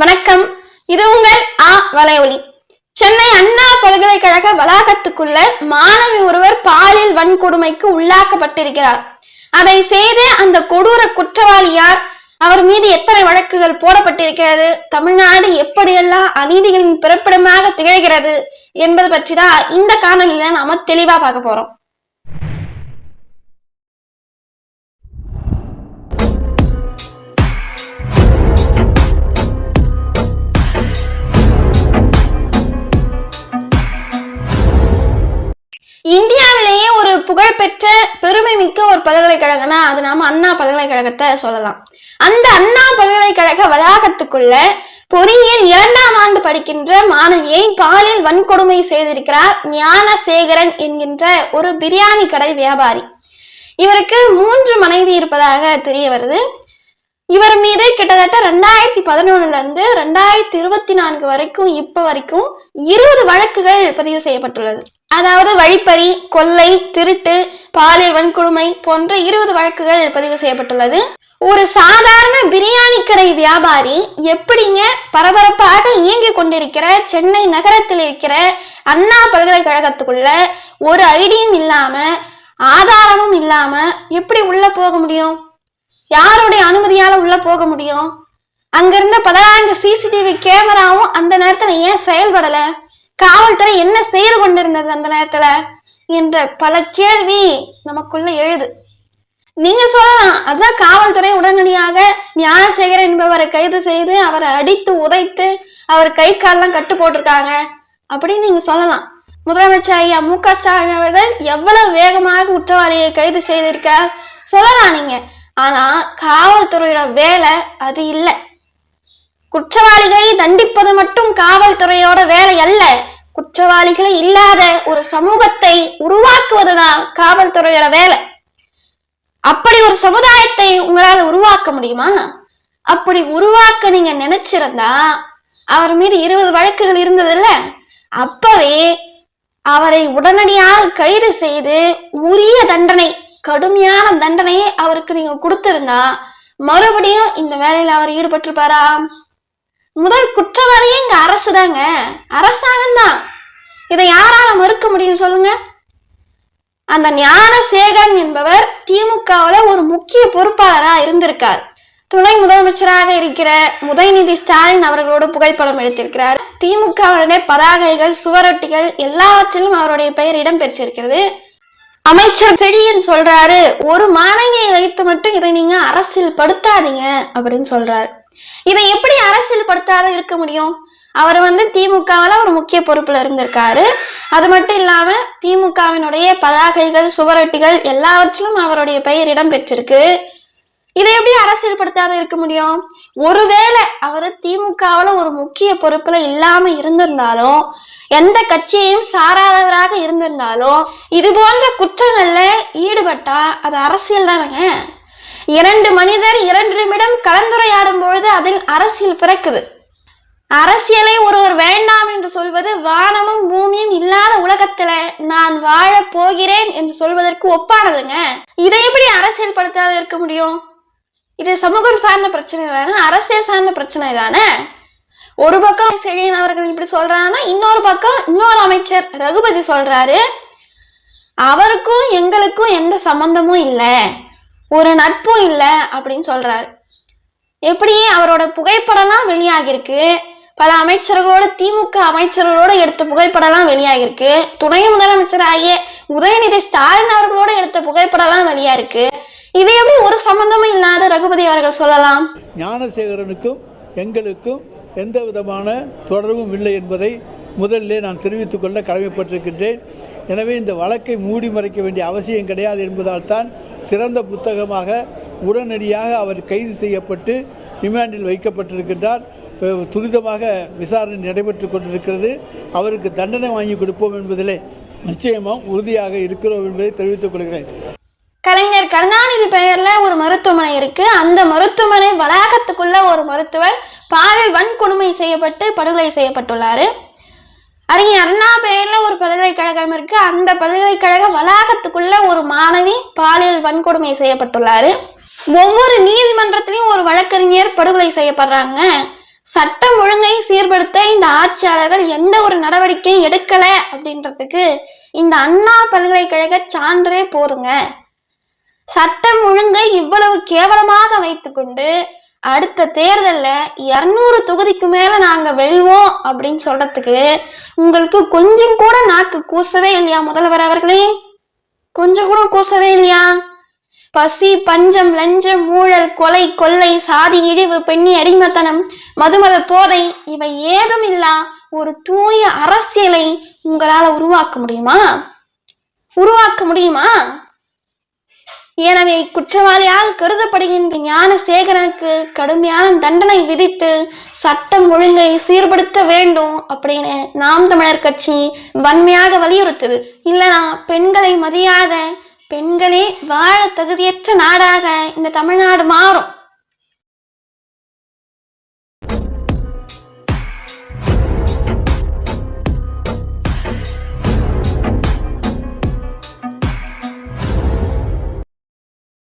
வணக்கம். இது உங்கள் ஆ வலையொலி. சென்னை அண்ணா பல்கலைக்கழக வளாகத்துக்குள்ள மாணவி ஒருவர் பாலியல் வன்கொடுமைக்கு உள்ளாக்கப்பட்டிருக்கிறார். அதை செய்து அந்த கொடூர குற்றவாளி யார்? அவர் மீது எத்தனை வழக்குகள் போடப்பட்டிருக்கிறது? தமிழ்நாடு எப்படியெல்லாம் அநீதிகளின் பிறப்பிடமாக திகழ்கிறது என்பது பற்றி தான் இந்த காணொலியில நாம தெளிவா பார்க்க போறோம். இந்தியாவிலேயே ஒரு புகழ்பெற்ற பெருமை மிக்க ஒரு பல்கலைக்கழகம்னா அது நாம அண்ணா பல்கலைக்கழகத்தை சொல்லலாம். அந்த அண்ணா பல்கலைக்கழக வளாகத்துக்குள்ள பொறியியல் இரண்டாம் ஆண்டு படிக்கின்ற மாணவியை பாலியல் வன்கொடுமை செய்திருக்கிறார் ஞானசேகரன் என்கின்ற ஒரு பிரியாணி கடை வியாபாரி. இவருக்கு மூன்று மனைவி இருப்பதாக தெரிய வருது. இவர் மீது கிட்டத்தட்ட ரெண்டாயிரத்தி பதினொன்னுல இருந்து ரெண்டாயிரத்தி இருபத்தி நான்கு வரைக்கும் இப்ப வரைக்கும் இருபது வழக்குகள் பதிவு செய்யப்பட்டுள்ளது. அதாவது வழிப்பறி கொள்ளை திருட்டு பாலியல் வன்கொடுமை போன்ற இருபது வழக்குகள் பதிவு செய்யப்பட்டுள்ளது. ஒரு சாதாரண பிரியாணி கடை வியாபாரி எப்படிங்க பரபரப்பாக இயங்கிக் கொண்டிருக்கிற சென்னை நகரத்தில் இருக்கிற அண்ணா பல்கலைக்கழகத்துக்குள்ள ஒரு ஐடியும் இல்லாம ஆதாரமும் இல்லாம எப்படி உள்ள போக முடியும்? யாருடைய அனுமதியால உள்ள போக முடியும்? அங்கிருந்த பதினான்கு சிசிடிவி கேமராவும் அந்த நேரத்துல ஏன் செயல்படலை? காவல்துறை என்ன செய்து கொண்டிருந்தது அந்த நேரத்துல? என்ற பல கேள்வி நமக்குள்ள எழுது. நீங்க சொல்லலாம் அதான் காவல்துறை உடனடியாக ஞானசேகரன் என்பவரை கைது செய்து அவரை அடித்து உதைத்து அவர் கை காலெல்லாம் கட்டு போட்டிருக்காங்க அப்படின்னு நீங்க சொல்லலாம். முதலமைச்சர் ஐயா மு க ஸ்டாலின் அவர்கள் எவ்வளவு வேகமாக குற்றவாளியை கைது செய்திருக்கார் சொல்லலாம் நீங்க. ஆனா காவல்துறையோட வேலை அது இல்லை. குற்றவாளிகளை தண்டிப்பது மட்டும் காவல்துறையோட வேலை அல்ல. குற்றவாளிகளை இல்லாத ஒரு சமூகத்தை உருவாக்குவதுதான் காவல்துறையோட வேலை. அப்படி ஒரு சமுதாயத்தை உங்களால உருவாக்க முடியுமா? அப்படி உருவாக்க நீங்க நினைச்சிருந்தா அவர் மீது இருபது வழக்குகள் இருந்தது இல்ல அப்பவே அவரை உடனடியாக கைது செய்து உரிய தண்டனை கடுமையான தண்டனையை அவருக்கு நீங்க கொடுத்திருந்தா மறுபடியும் இந்த வேலையில அவர் ஈடுபட்டிருப்பாரா? முதல் குற்றவாளியே இங்க அரசு தாங்க அரசாங்கம் தான். இதை யாரால மறுக்க முடியும் சொல்லுங்க. அந்த ஞானசேகரன் என்பவர் திமுகவுல ஒரு முக்கிய பொறுப்பாளரா இருந்திருக்கார். துணை முதலமைச்சராக இருக்கிற உதயநிதி ஸ்டாலின் அவர்களோடு புகைப்படம் எடுத்திருக்கிறார். திமுகவுடனே பதாகைகள் சுவரொட்டிகள் எல்லாவற்றிலும் அவருடைய பெயர் இடம்பெற்றிருக்கிறது. அமைச்சர் செடியன் சொல்றாரு ஒரு மாணவியை வைத்து மட்டும் இதை நீங்க அரசியல் படுத்தாதீங்க அப்படின்னு சொல்றாரு. இதை எப்படி அரசியல் படுத்தாத இருக்க முடியும்? அவர் வந்து திமுகவில் ஒரு முக்கிய பொறுப்பில் இருந்திருக்காரு. அது மட்டும் இல்லாமல் திமுகவினுடைய பதாகைகள் சுவரொட்டிகள் எல்லாவற்றிலும் அவருடைய பெயர் இடம்பெற்றிருக்கு. இதை எப்படி அரசியல் படுத்தாத இருக்க முடியும்? ஒருவேளை அவர் திமுகவில் ஒரு முக்கிய பொறுப்புல இல்லாம இருந்திருந்தாலும் எந்த கட்சியையும் சாராதவராக இருந்திருந்தாலும் இது போன்ற குற்றங்கள்ல ஈடுபட்டா அது அரசியல் தானங்க? இரண்டு மனிதர் இரண்டு நிமிடம் கலந்துரையாடும் பொழுது அதில் அரசியல் பிறக்குது. அரசியலை ஒருவர் வேண்டாம் என்று சொல்வது வானமும் பூமியும் இல்லாத உலகத்துல நான் வாழ போகிறேன் என்று சொல்வதற்கு ஒப்பானதுங்க. இதை எப்படி அரசியல் படுத்தாத இருக்க முடியும்? இது சமூகம் சார்ந்த பிரச்சனை தானே அரசியல் சார்ந்த பிரச்சனை தானே? ஒரு பக்கம் செழியன் அவர்கள் இப்படி சொல்றாங்கன்னா இன்னொரு பக்கம் இன்னொரு அமைச்சர் ரகுபதி சொல்றாரு அவருக்கும் எங்களுக்கும் எந்த சம்பந்தமும் இல்லை. ஒரு நட்பும் இல்லை அப்படின்னு சொல்றாரு. எப்படி அவரோட புகைப்படம்லாம் வெளியாகிருக்கு பல அமைச்சர்களோட திமுக அமைச்சர்களோட எடுத்த புகைப்படம்லாம் வெளியாகிருக்கு துணை முதலமைச்சர் ஆகிய உதயநிதி ஸ்டாலின் அவர்களோட எடுத்த புகைப்படம்லாம் வெளியா இருக்கு இது எப்படி ஒரு சம்பந்தமும் இல்லாத ரகுபதி அவர்கள் சொல்லலாம்? ஞானசேகரனுக்கும் எங்களுக்கும் எந்த விதமான தொடர்பும் இல்லை என்பதை முதலிலே நான் தெரிவித்துக் கொள்ள கடமைப்பட்டிருக்கின்றேன். எனவே இந்த வழக்கை மூடி மறைக்க வேண்டிய அவசியம் கிடையாது என்பதால் தான் திறந்த புத்தகமாக உடனடியாக அவர் கைது செய்யப்பட்டு ரிமாண்டில் வைக்கப்பட்டிருக்கின்றார். துரிதமாக விசாரணை நடைபெற்று கொண்டிருக்கிறது. அவருக்கு தண்டனை வாங்கி கொடுப்போம் என்பதிலே நிச்சயமாக உறுதியாக இருக்கிறோம் என்பதை தெரிவித்துக் கொள்கிறேன். கலைஞர் கருணாநிதி பெயர்ல ஒரு மருத்துவமனை இருக்கு. அந்த மருத்துவமனை வளாகத்துக்குள்ள ஒரு மருத்துவர் பாலியல் வன்கொடுமை செய்யப்பட்டு படுகொலை செய்யப்பட்டுள்ளாரு. அறிஞர் அண்ணா பல்கலைக்கழகம் இருக்கு. அந்த பல்கலைக்கழக வளாகத்துக்குள்ள ஒரு மாணவி பாலியல் வன்கொடுமை செய்யப்பட்டுள்ளாரு. ஒவ்வொரு நீதிமன்றத்திலையும் ஒரு வழக்கறிஞர் படுகொலை செய்யப்படுறாங்க. சட்டம் ஒழுங்கை சீர்படுத்த இந்த ஆட்சியாளர்கள் எந்த ஒரு நடவடிக்கையும் எடுக்கல அப்படின்றதுக்கு இந்த அண்ணா பல்கலைக்கழக சான்றே போதுங்க. சட்டம் ஒழுங்கை இவ்வளவு கேவலமாக வைத்துக்கொண்டு அடுத்த தேர்தல்ல இருநூறு தொகுதிக்கு மேல நாங்க வெல்வோம் அப்படின்னு சொல்றதுக்கு உங்களுக்கு கொஞ்சம் கூட நாக்கு கூசவே இல்லையா முதல்வர் அவர்களே? கொஞ்சம் கூட கூசவே இல்லையா? பசி பஞ்சம் லஞ்சம் ஊழல் கொலை கொள்ளை சாதி இழிவு பெண்ணி அடிமத்தனம் மதுமத போதை இவை ஏதும் இல்லா ஒரு தூய அரசியலை உங்களால உருவாக்க முடியுமா? உருவாக்க முடியுமா? எனவே குற்றவாளியால் கருதப்படுகின்ற ஞானசேகரனுக்கு கடுமையான தண்டனை விதித்து சட்டம் ஒழுங்கை சீர்படுத்த வேண்டும் அப்படின்னு நாம் தமிழர் கட்சி வன்மையாக வலியுறுத்துது. இல்லைனா பெண்களை மதியாத பெண்களே வாழ தகுதியற்ற நாடாக இந்த தமிழ்நாடு மாறும்.